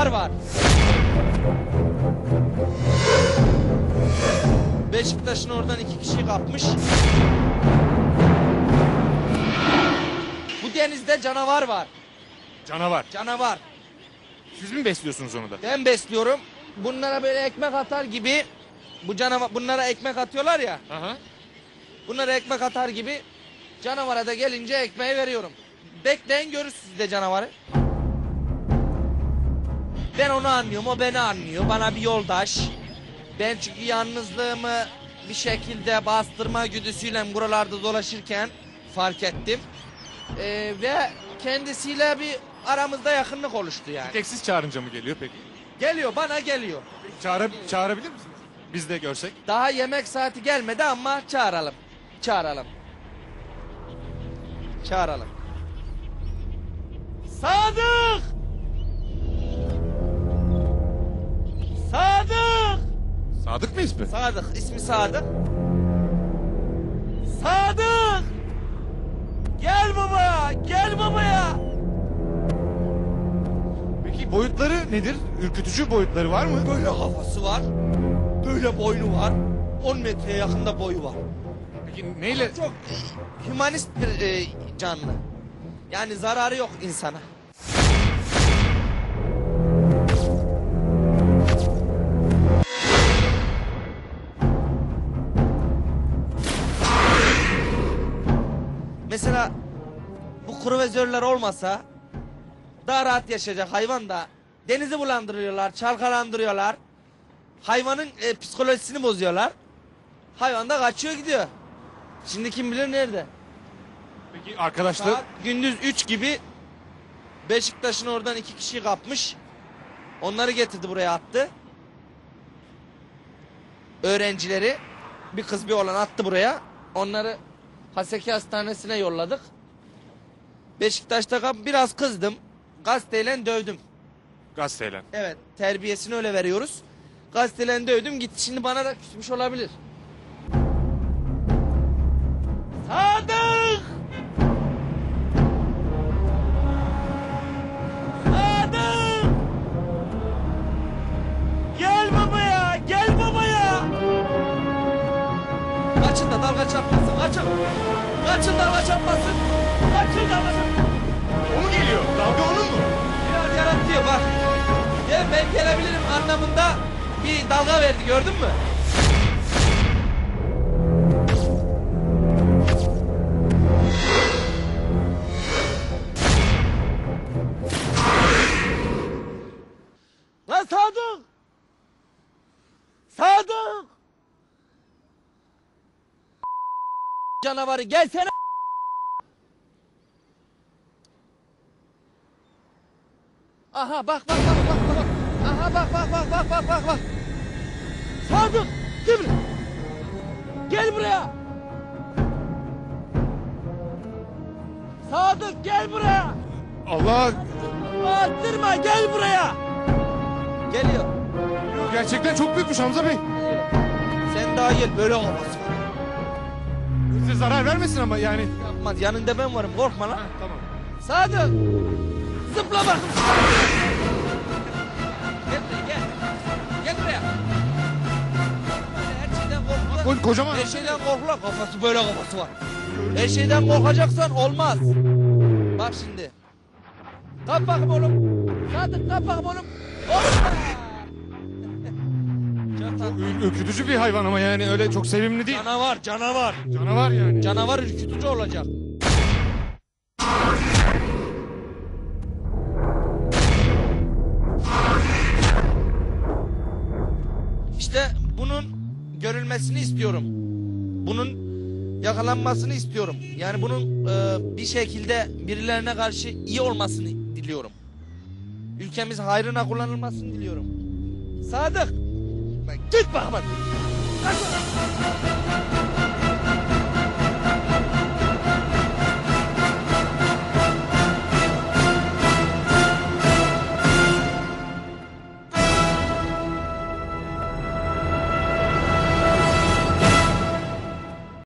canavar var. Beşiktaş'ın oradan iki kişi kapmış. Bu denizde canavar var. Canavar. Canavar. Siz mi besliyorsunuz onu da? Ben besliyorum. Bunlara böyle ekmek atar gibi bu canavar bunlara ekmek atıyorlar ya. Aha. Bunlara ekmek atar gibi canavara da gelince ekmeği veriyorum. Bekleyin görürsünüz de canavarı. Ben onu anlıyorum, o beni anlıyor. Bana bir yoldaş. Ben çünkü yalnızlığımı bir şekilde bastırma güdüsüyle buralarda dolaşırken fark ettim. Ee, ve kendisiyle bir aramızda yakınlık oluştu yani. Tek siz çağırınca mı geliyor peki? Geliyor, bana geliyor. Çağıra, çağırabilir misiniz? Biz de görsek. Daha yemek saati gelmedi ama çağıralım. Çağıralım. Çağıralım. Sadık! Sadık mı ismi? Sadık, ismi Sadık. Sadık! Gel babaya, gel babaya. Peki boyutları nedir? Ürkütücü boyutları var mı? Böyle kafası var, böyle boynu var. 10 metreye yakında boyu var. Peki neyle? Çok hümanist bir e, canlı. Yani zararı yok insana. Mesela bu kruvazörler olmasa daha rahat yaşayacak hayvan da denizi bulandırıyorlar, çalkalandırıyorlar. Hayvanın e, psikolojisini bozuyorlar. Hayvan da kaçıyor gidiyor. Şimdi kim bilir nerede? Peki arkadaşlar Saat gündüz 3 gibi Beşiktaş'ın oradan iki kişiyi kapmış. Onları getirdi buraya attı. Öğrencileri bir kız bir oğlan attı buraya. Onları Haseki Hastanesi'ne yolladık. Beşiktaş'ta biraz kızdım. Gazeteyle dövdüm. gazeteyle. Evet terbiyesini öyle veriyoruz. Gazeteyle dövdüm gitti şimdi bana da küsmüş olabilir. Sadık! Sadık! Gel babaya, gel babaya! Kaçın da dalga çarpmasın, kaçın! Kaçın dalga çarpmasın! Kaçın çarpmasın! O mu geliyor? Dalga onun mu? Biraz yaratıyor bak. Ya ben gelebilirim anlamında bir dalga verdi gördün mü? Canavarı gelsene! Aha bak bak bak bak bak. Aha bak bak bak bak bak bak bak. Sadık gel buraya. Gel buraya. Sadık gel buraya. Allah Bağırtırma gel buraya. Geliyor. gerçekten çok büyükmüş Hamza Bey. Sen daha gel böyle olmaz. Size zarar vermesin ama yani. Yapmaz yanında ben varım korkma lan. Ha, tamam. Sadık. Zıpla bakın. Gel buraya gel. Gel buraya. Her şeyden korkulan. Ko- kocaman. Her şeyden korkulan kafası böyle kafası var. Her şeyden korkacaksan olmaz. Bak şimdi. Kalk bakayım oğlum. Sadık kalk bakayım oğlum. Hoppa. Ür- ürkütücü bir hayvan ama yani öyle çok sevimli değil. Canavar canavar. Canavar yani. Canavar ürkütücü olacak. İşte bunun görülmesini istiyorum. Bunun yakalanmasını istiyorum. Yani bunun e, bir şekilde birilerine karşı iyi olmasını diliyorum. Ülkemiz hayrına kullanılmasını diliyorum. Sadık. etmek. Git